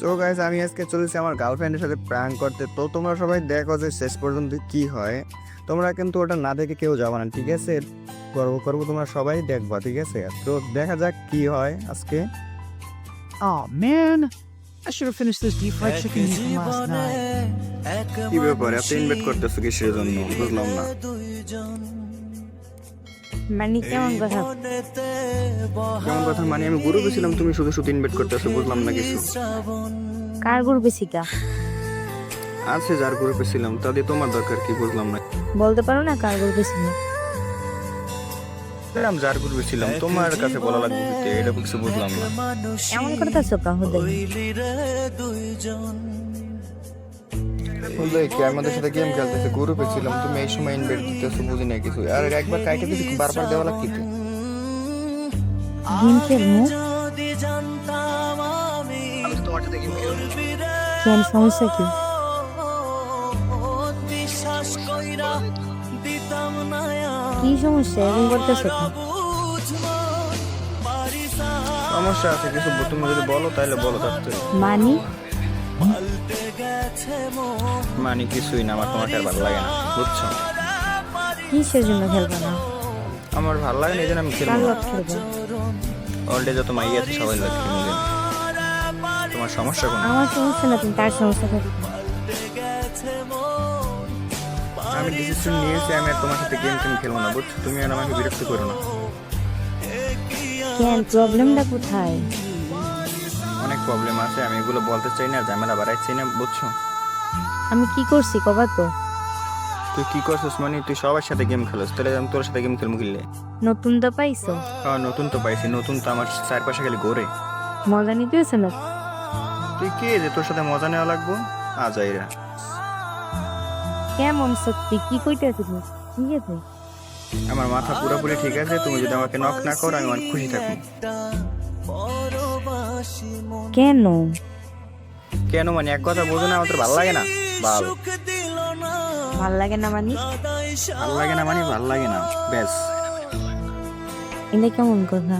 So guys আমি আজকে চলেছি আমার গার্লফ্রেন্ডের সাথে প্র্যাঙ্ক করতে। তো তোমরা সবাই দেখো যে শেষ পর্যন্ত কি হয়। তোমরা কিন্তু ওটা না দেখে কেউ যাবে না ঠিক আছে? গর্ব করব তোমরা সবাই দেখবা ঠিক আছে? তো দেখা যাক কি হয় আজকে। Oh man, I should have finished this deep fried chicken you from last night. কি ব্যাপার? এত ইনভাইট করতেছো কিসের জন্য? বুঝলাম না। মানে কেমন কথা? কেমন কথা? মানে আমি গ্রুপে ছিলাম তুমি শুধু শুধু ইনভাইট করতেছো বুঝলাম না কিছু। কার গ্রুপে শিকা আছে যার গ্রুপে ছিলাম তাদের তোমার দরকার কি বুঝলাম না। বলতে পারো না কার গ্রুপে ছিল ছিলাম যার গ্রুপে ছিলাম তোমার কাছে বলা লাগবে? এটা কিছু বুঝলাম না। এমন করতেছো কাহুদে বুঝলে কি আমাদের সাথে গেম খেলতেছে গ্রুপে ছিলাম তুমি এই সময় ইনভাইট দিতেছো বুঝি না কিছু। আর একবার কাইটে কিছু বারবার দেওয়া লাগছে গেম খেলব? কেন সমস্যা কি? কি সমস্যা? এরকম করতেছো সমস্যা আছে কিছু তুমি যদি বলো তাহলে বলো তাতে মানি? মানে কিছুই না আমার তোমাকে আর ভালো লাগে না বুঝছ? কিসের জন্য খেলব না? আমার ভালো লাগে না এই জন্য আমি কার খেলব খেলবে অলরেডি যত মাই আছে সবাই লাগে তোমার সমস্যা কোনো? আমার সমস্যা না তুমি তার সমস্যা থাকবে আমি ডিসিশন নিয়েছি আমি আর তোমার সাথে গেম টেম খেলব না বুঝছ? তুমি আর আমাকে বিরক্ত করো না। কেন? প্রবলেমটা কোথায়? অনেক প্রবলেম আছে আমি এগুলো বলতে চাই না ঝামেলা বাড়াই চাই না বুঝছ? আমি কি করছি কবা তো? তুই কি করছিস মানে? তুই সবার সাথে গেম খেলোস তাহলে আমি তোর সাথে গেম খেলব কিনলে নতুন তো পাইছো? হ্যাঁ নতুন তো পাইছি নতুন তো আমার চারপাশে খালি ঘোরে। মজা নিতে হয়েছে না তুই কে যে তোর সাথে মজা নেওয়া লাগবো? আজাইরা কেমন সত্যি? কি কইতেছি তুমি? ঠিক আছে আমার মাথা পুরোপুরি ঠিক আছে তুমি যদি আমাকে নক না করো আমি অনেক খুশি থাকব। কেন? কেন মানে এক কথা বোঝো না আমার তোর ভালো লাগে না। ভালো। ভালো লাগে না মানি? ভালো লাগে না মানে ভালো লাগে না ব্যাস। এটা কেমন কথা?